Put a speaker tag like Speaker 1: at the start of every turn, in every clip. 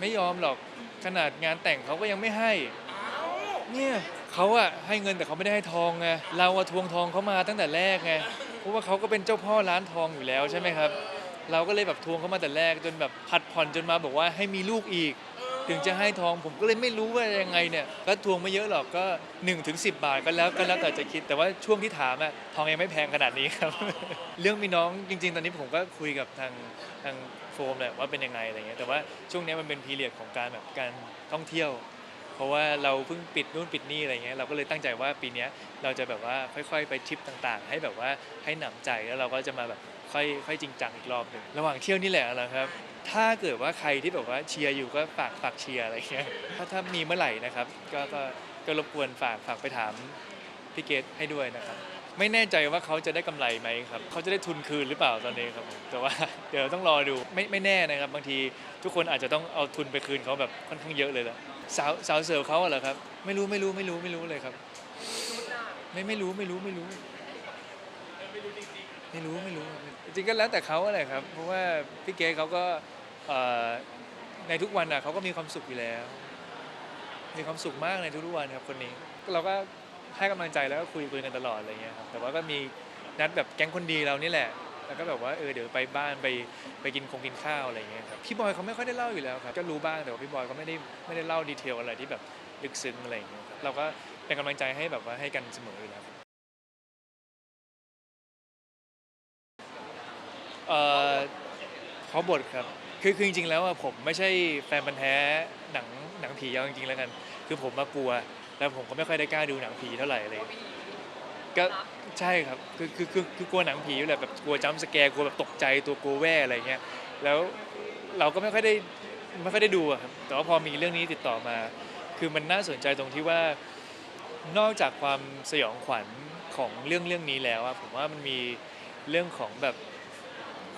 Speaker 1: ไม่ยอมหรอกขนาดงานแต่งเขาก็ยังไม่ให้ เนี่ยเขาอะให้เงินแต่เขาไม่ได้ให้ทองไงเราอะทวงทองเขามาตั้งแต่แรกไงเพราะว่าเขาก็เป็นเจ้าพ่อร้านทองอยู่แล้วใช่ไหมครับ เราก็เลยแบบทวงเขามาแต่แรกจนแบบผัดผ่อนจนมาบอกว่าให้มีลูกอีก ถึงจะให้ทองผมก็เลยไม่รู้ว่ายังไงเนี่ยก็ทวงไม่เยอะหรอกก็1นถึงสิบาทก็แล้วก็แล้วแต่จะคิด แต่ว่าช่วงที่ถามอะทองยังไม่แพงขนาดนี้ครับ เรื่องมีน้องจริง ๆ ตอนนี้ผมก็คุยกับทางทางโฟมแหละว่าเป็นยังไงอะไรเงี้ยแต่ว่าช่วงนี้มันเป็นพีเรียดของการแบบการท่องเที่ยว ราะว่าเราเพิ่งปิดนู่นปิดนี่อะไรเงี้ยเราก็เลยตั้งใจว่าปีนี้เราจะแบบว่าค่อย ๆ ไปทริปต่างๆ ให้แบบว่าให้หนำใจแล้วเราก็จะมาแบบค่อยค่อยจริงจังอีกรอบหนึ่งระหว่างเที่ยวนี่แหละนะครับ ถ้าเกิดว่าใครที่แบบว่าเชียร์อยู่ก็ฝากฝากเชียร์อะไรเงี้ยถ้าถ้ามีเมื่อไหร่นะครับ ก็ก็ก็รบกวนฝากฝากไปถามพี่เกตให้ด้วยนะครับ ไม่แน่ใจว่าเขาจะได้กำไรไหมครับเขาจะได้ทุนคืนหรือเปล่าตอนนี้ครับแต่ว่าเดี๋ยวต้องรอดูไม่ไม่แน่นะครับบางทีทุกคนอาจจะต้องเอาทุนไปคืนเขาแบบค่อนข้างเยอะเลยละสาวสาวเสิร์ฟเขาเหรอครับ ไม่รู้ไม่รู้ไม่รู้ไม่รู้เลยครับ ไม่ไม่รู้ไม่รู้ไม่รู้ ไม่รู้ไม่รู้จริงก็แล้วแต่เขาอะไรครับ เพราะว่าพี่เก๋เขาก็ในทุกวันอะเขาก็มีความสุขอยู่แล้ว มีความสุขมากในทุกๆวันครับคนนี้เราก็ ให้กำลังใจแล้วก็คุยคุยกันตลอดอะไรเงี้ยครับแต่ว่าก็มีนัดแบบแก๊งคนดีเรานี่แหละ แล้วก็แบบว่าเออเดี๋ยวไปบ้านไปไปกินคงกินข้าวอะไรเงี้ยครับพี่บอยเขาไม่ค่อยได้เล่าอยู่แล้วครับก็รู้บ้างแต่ว่าพี่บอยก็ไม่ได้ไม่ได้เล่าดีเทลอะไรที่แบบลึกซึ้งอะไรอย่างเงี้ยครับเราก็เป็นกำลังใจให้แบบว่าให้กันเสมออยู่แล้วครับเอ่อเขาบทครับคือคือจริงๆแล้วอะผมไม่ใช่แฟนพันธ์แท้หนังหนังผีเอาจริงๆแล้วกัน คือผมมากลัว แล้วผมก็ไม่ค่อยได้กล้าดูหนังผีเท่าไหร่เลยก็ใช่ครับคือคือคือคือกลัวหนังผีอยู่แหละแบบกลัวจัมป์สแกร์กลัวแบบตกใจตัวกลัวแว่อะไรเงี้ยแล้วเราก็ไม่ค่อยได้ไม่ค่อยได้ดูอะครับแต่ว่าพอมีเรื่องนี้ติดต่อมา คือมันน่าสนใจตรงที่ว่านอกจากความสยองขวัญของเรื่องเรื่องนี้แล้วอะผมว่ามันมีเรื่องของแบบ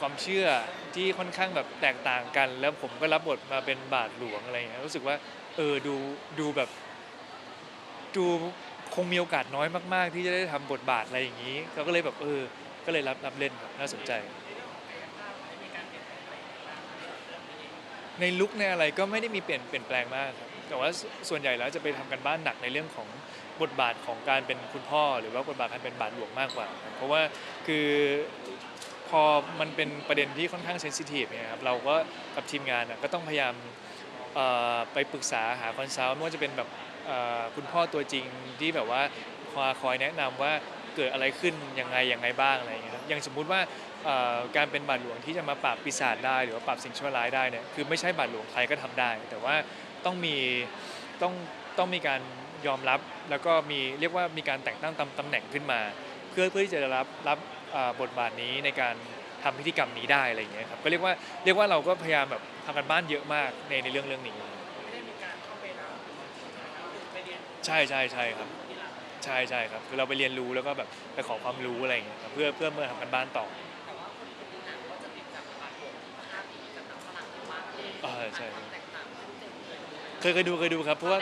Speaker 1: ความเชื่อที่ค่อนข้างแบบแตกต่างกัน แล้วผมก็รับบทมาเป็นบาทหลวงอะไรเงี้ยรู้สึกว่าเออดูดูแบบ ดูคงมีโอกาสน้อยมาก ๆ ที่จะได้ทำบทบาทอะไรอย่างนี้เราก็เลยแบบเออ ก็เลยรับรับเล่นครับน่าสนใจ ในลุคในอะไรก็ไม่ได้มีเปลี่ยนเปลี่ยนแปลงมากครับแต่ว่าส่วนใหญ่แล้วจะไปทำกันบ้านหนักในเรื่องของบทบาทของการเป็นคุณพ่อ หรือว่าบทบาทการเป็นบาทหลวงมากกว่า เพราะว่าคือพอมันเป็นประเด็นที่ค่อนข้างเซนซิทีฟเนี่ยครับเราก็กับทีมงานก็ต้องพยายามไปปรึกษาหาคอนซัลท์ไม่ว่าจะเป็นแบบ คุณพ่อตัวจริงที่แบบว่าคอยคอยแนะนำว่าเกิดอะไรขึ้นยังไงยังไงบ้างอะไรอย่างเงี้ยครับอย่างสมมุติว่าการเป็นบาทหลวงที่จะมาปราบปีศาจได้หรือว่าปราบสิ่งชั่วร้ายได้เนี่ยคือไม่ใช่บาทหลวงใครก็ทำได้ แต่ว่าต้องมีต้องต้องมีการยอมรับแล้วก็มีเรียกว่ามีการแต่งตั้งตำตำแหน่งขึ้นมา เพื่อเพื่อที่จะรับรับบทบาทนี้ในการทำพิธีกรรมนี้ได้อะไรอย่างเงี้ยครับก็เรียกว่าเรียกว่าเราก็พยายามแบบทำกันบ้านเยอะมากในในเรื่องเรื่องนี้ ใช่ใช่ใช่ครับ ใช่ใช่ครับ คือเราไปเรียนรู้แล้วก็แบบไปขอความรู้อะไรอย่างเงี้ยครับเพื่อเพื่อเมื่อทำกันบ้านต่อเออใช่ครับเคยเคยดูเคยดูครับเพราะว่า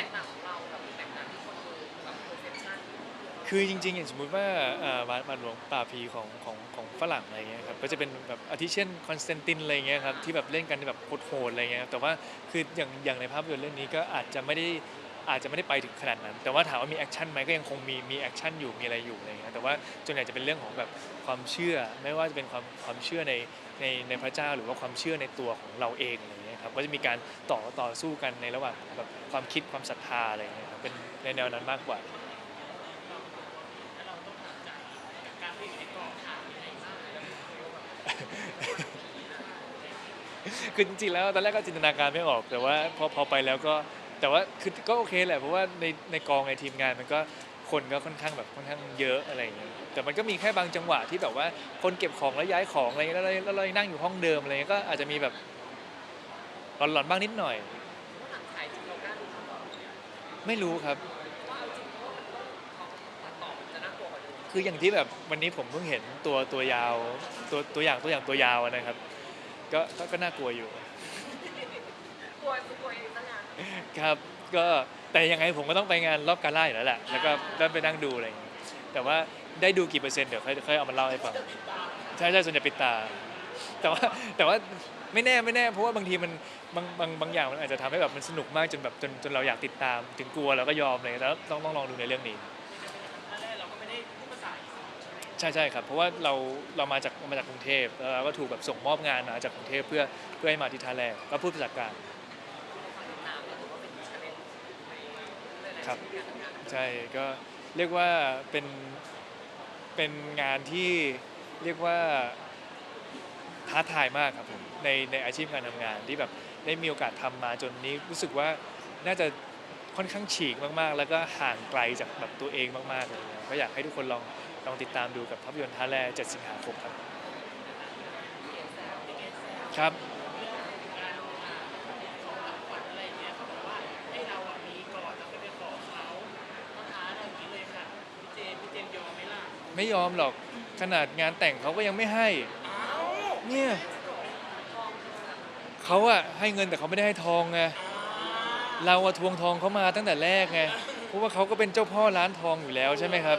Speaker 1: คือจริงๆอย่างสมมุติว่าอ่าบาทบาทหลวงป่าบผีของของของฝรั่งอะไรเงี้ยครับก็จะเป็นแบบอาทิเช่นคอนสแตนตินอะไรเงี้ยครับที่แบบเล่นกันแบบโหดๆอะไรเงี้ยครับแต่ว่าคืออย่างอย่างในภาพยนตร์เรื่องนี้ก็อาจจะไม่ได้ อาจจะไม่ได้ไปถึงขนาดนั้น แต่ว่าถามว่ามีแอคชั่นไหมก็ยังคงมีมีแอคชั่นอยู่มีอะไรอยู่อะไรอย่างเงี้ยแต่ว่าส่วนใหญ่จะเป็นเรื่องของแบบความเชื่อ ไม่ว่าจะเป็นความความเชื่อในในในพระเจ้า หรือว่าความเชื่อในตัวของเราเองอะไรอย่างเงี้ยครับก็จะมีการต่อต่อสู้กันในระหว่างแบบความคิดความศรัทธาอะไรอย่างเงี้ยครับเป็นในแนวนั้นมากกว่าคือจริงๆแล้วตอนแรกก็จินตนาการไม่ออกแต่ว่าพอพอไปแล้วก็ แต่ว่าคือก็โอเคแหละเพราะว่าในในกองในทีมงานมันก็คนก็ค่อนข้างแบบค่อนข้างเยอะอะไรอย่างเงี้ยแต่มันก็มีแค่บางจังหวะที่แบบว่าคนเก็บของแล้วย้ายของอะไรเงี้ยแล้วเราแล้วเรานั่งอยู่ห้องเดิมอะไรเงี้ยก็อาจจะมีแบบหลอนๆบ้างนิดหน่อยไม่รู้ครับคืออย่างที่แบบวันนี้ผมเพิ่งเห็นตัวตัวยาวตัวตัวอย่างตัวอย่างตัวยาวอะนะครับก็ก็ก็น่ากลัวอยู่ ครับก็แต่ยังไงผมก็ต้องไปงานรอบการล่าอยู่แล้วแหละแล้วก็ได้ไปนั่งดูอะไรอย่างเงี้ยแต่ว่าได้ดูกี่เปอร์เซ็นต์เดี๋ยวค่อยค่อยเอามาเล่าให้ฟังใช่ใช่ส่วนใหญ่ปิดตา แต่ว่าแต่ว่าไม่แน่ไม่แน่เพราะว่าบางทีมันบางบางบางอย่างมันอาจจะทำให้แบบมันสนุกมากจนแบบจนจนเราอยากติดตาม ถึงกลัวเราก็ยอมเลยแล้วต้องต้องลองดูในเรื่อง
Speaker 2: นี้ ใช่
Speaker 1: ใช่ใช่ครับ เพราะว่าเราเรามาจากมาจากกรุงเทพแล้วเราก็ถูกแบบส่งมอบงานมาจากกรุงเทพเพื่อเพื่อให้มาที่ท่าแรกก็พูดภาษากลาง ครับ ใช่ก็เรียกว่าเป็นเป็นงานที่เรียกว่าท้าทายมากครับผมในในอาชีพการทำงานที่แบบได้มีโอกาสทำมาจนนี้รู้สึกว่าน่าจะค่อนข้างฉีกมากๆ แล้วก็ห่างไกลจากแบบตัวเองมากๆเลยนะก็อยากให้ทุกคนลองลองติดตามดูกับภาพยนตร์ท่าแร่7สิงหาคมครับครับ
Speaker 2: ไม่ยอมห
Speaker 1: รอกขนาดงานแต่งเขาก็ยังไม่ให้ เนี่ยเขาอะให้เงินแต่เขาไม่ได้ให้ทองไงเราอะทวงทองเขามาตั้งแต่แรกไงเพราะว่าเขาก็เป็นเจ้าพ่อร้านทองอยู่แล้วใช่ไหมครับ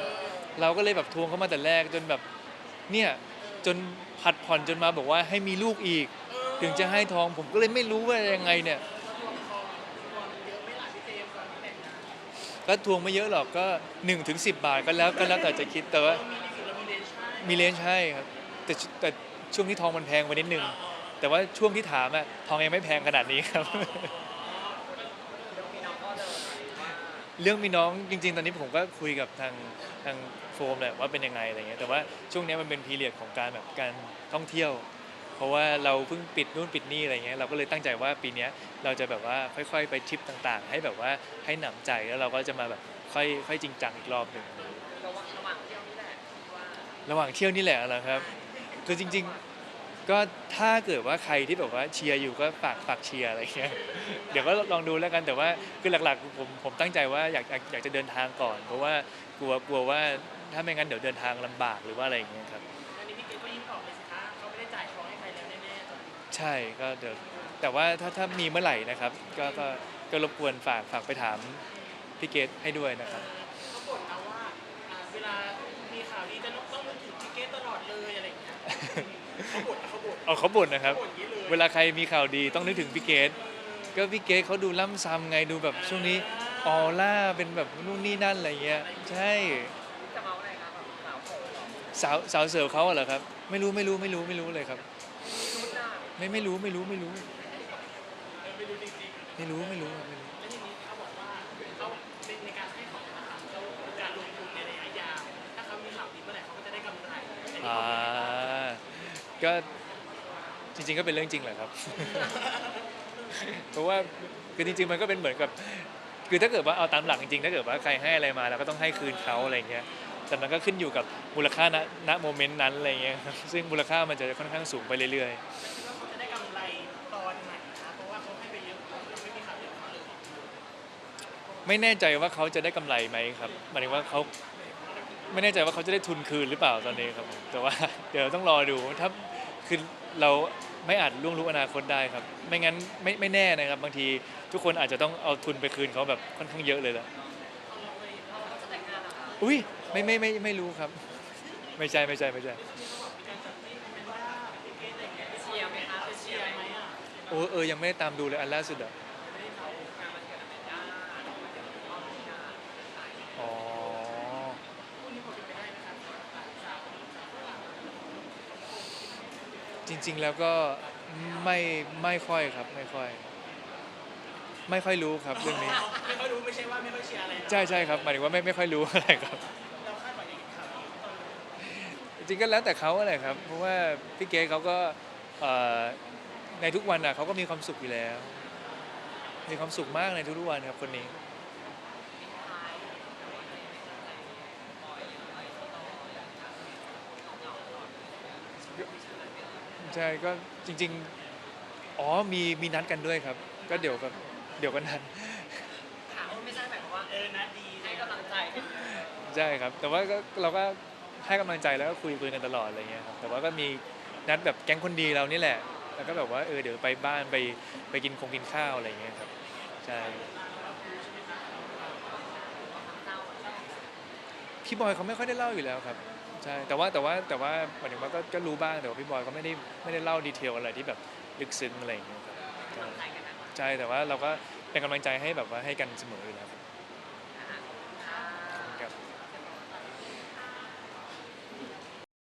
Speaker 1: เราก็เลยแบบทวงเขามาแต่แรกจนแบบเนี่ยจนผัดผ่อนจนมาบอกว่าให้มีลูกอีก ถึงจะให้ทองผมก็เลยไม่รู้ว่ายังไงเนี่ย
Speaker 2: ก็ท
Speaker 1: วงไม่เยอะหรอกก็1นถึงสิบาทก็แล้วก็แล้วแต่จะคิดแต่ว่า
Speaker 2: มีเลนส์ให้
Speaker 1: ครับแต่แต่ช่วงที่ทองมันแพงไปนิดนึง แต่ว่าช่วงที่ถามอะทองยังไม่แพงขนาดนี้ครับ เรื่องมีน้องจริง ๆ ตอนนี้ผมก็คุยกับทางทางโฟมแหละว่าเป็นยังไงอะไรเงี้ยแต่ว่าช่วงนี้มันเป็นพีเรียดของการแบบการท่องเที่ยว เพราะว่าเราเพิ่งปิดนู่นปิดนี่อะไรเงี้ยเราก็เลยตั้งใจว่าปีนี้เราจะแบบว่าค่อย ๆ ไปทริปต่างๆ ให้แบบว่าให้หนำใจแล้วเราก็จะมาแบบค่อยค่อยจริงจังอีกรอบหนึ่ง
Speaker 3: ระหว่างเที่ยวนี่แหละ
Speaker 1: ระหว่างเที่ยวนี่แหละเหรอครับคือจริง ๆก็ถ้าเกิดว่าใครที่แบบว่าเชียร์อยู่ก็ฝากฝากเชียร์อะไรเงี้ยเดี๋ยวก็ลองดูแล้วกันแต่ว่าคือหลักๆผมผมตั้งใจว่าอยากอยากจะเดินทางก่อน เพราะว่ากลัวกลัวว่าถ้าไม่งั้นเดี๋ยวเดินทางลำบากหรือว่าอะไรอย่างเงี้ยครับ
Speaker 2: ใช่
Speaker 1: ก็เดี๋ยวแต่ว่าถ้าถ้ามีเมื่อไหร่นะครับ ก็ก็ก็รบกวนฝากฝากไปถามพี่เกตให้ด้วยนะครับ
Speaker 2: เขาบ่นนะว่าอ่า เวลามีข่าวดีจะต้องนึกถึงพี่เกดตลอดเลยอะไรอย่างเงี้ยเขาบ่นนะเขาบ่น
Speaker 1: เอาเขาบ่นนะครับ
Speaker 2: บ่นอย่างนี้เลย
Speaker 1: เวลาใครมีข่าวดีต้องนึกถึงพี่เกตก็พี่เกตเขาดูล่ำซ้ำไงดูแบบช่วงนี้ออร่าเป็นแบบนู่นนี่นั่นอะไรเงี้ย ใช่
Speaker 3: จะเมาอะไรคะแบบสาวโผล่เหรอ
Speaker 1: สาวสาวเสิร์ฟเขาเหรอครับ ไม่รู้ไม่รู้ไม่รู้ไม่รู้เลยครับ
Speaker 3: ชุดอะ
Speaker 1: ไม่ไม่รู้ไม่รู้ไม่รู้
Speaker 2: เออไม่รู้จริงๆ
Speaker 1: ไม่รู้ไม่รู้ครับไม่รู้
Speaker 2: แล้วทีนี้เขาบอกว่าเขาเป็นในการให้ของนะคะเขาเป็นการลงทุนในระยะยาวถ้าเขามีข่าวดีเมื่อไหร่เขาก็จะได้กำไรอันนี้
Speaker 1: อ่า
Speaker 2: เขา
Speaker 1: ก็จริง ๆ ก็เป็นเรื่องจริงแหละครับ เพราะว่าคือจริง ๆ มันก็เป็นเหมือนกับ คือถ้าเกิดว่าเอาตามหลักจริงๆถ้าเกิดว่าใครให้อะไรมาเราก็ต้องให้คืนเขาอะไรเงี้ย แต่มันก็ขึ้นอยู่กับมูลค่าณณโมเมนต์นั้นอะไรเงี้ยครับซึ่งมูลค่ามันจะค่อนข้างสูงไปเรื่อย
Speaker 2: คิดว่าเขาจะได้กำไรตอนไหนคะเพราะว่าเขาให้ไปเยอะเราไม่มีข่าวเดียวเขาเลย
Speaker 1: ๆ ไม่แน่ใจว่าเขาจะได้กำไรไหมครับหมายถึงว่าเขาไม่แน่ใจว่าเขาจะได้ทุนคืนหรือเปล่าตอนนี้ครับผมแต่ว่า เดี๋ยวต้องรอดูถ้าคือเราไม่อาจล่วงรู้อนาคตได้ครับ ไม่งั้นไม่ไม่แน่นะครับ บางทีทุกคนอาจจะต้องเอาทุนไปคืนเขาแบบค่อนข้างเยอะเลยละ
Speaker 3: เราจะแต่งงานเหรอคะ
Speaker 1: อุ้ย ไม่ไม่ไม่ไม่รู้ครับ ไม่ใช่ไม่ใช่ไม่ใช่
Speaker 3: เชียร์ไหมคะเชียร์ไหมอะ
Speaker 1: โอ้เออยังไม่ได้ตามดูเลยอันล่าสุดอะ
Speaker 3: งานมันเกิดอะไรได้เดี๋ยวพ่อมีงาน
Speaker 1: อ๋อจริง ๆ แล้วก็ไม่ไม่ค่อยครับไม่ค่อย ไม่ค่อยรู้ครับเรื่องนี้
Speaker 2: ไม่ค่อยรู้ไม่ใช่ว่าไม่ค่อยเชียร์อะไรนะ
Speaker 1: ใช่ใช่ครับหมายถึงว่าไม่ไม่ค่อยรู้อะไรครับ
Speaker 2: ริง
Speaker 1: ๆก็แล้วแต่เขาอะไรครับ เพราะว่าพี่เก๋เขาก็เอ่อในทุกวันอะเขาก็มีความสุขอยู่แล้ว มีความสุขมากในทุกๆวันครับคนนี้ใช่ก็จริง ๆ อ๋อมีมีนัดกันด้วยครับ ก็เดี๋ยวแบบเดี๋ยวกันนัด
Speaker 3: ถามไม่ใช่หมายความว่า
Speaker 2: เออนะดี
Speaker 3: ให้กำลังใจกัน
Speaker 1: ใช่ครับ แต่ว่าก็เราก็ ให้กำลังใจแล้วก็คุยคุยกันตลอดอะไรเงี้ยครับแต่ว่าก็มีนัดแบบแก๊งคนดีเรานี่แหละ แล้วก็แบบว่าเออเดี๋ยวไปบ้านไปไปกินคงกินข้าวอะไรเงี้ยครับใช่พี่บอยเขาไม่ค่อยได้เล่าอยู่แล้วครับใช่แต่ว่าแต่ว่าแต่ว่าหมายถึงว่าก็ก็รู้บ้างแต่ว่าพี่บอยเขาไม่ได้ไม่ได้เล่าดีเทลอะไรที่แบบลึกซึ้งอะไรอย่างเงี้ยครับใช่ใช่แต่ว่าเราก็เป็นกำลังใจให้แบบว่าให้กันเสมออยู่แล้วครับ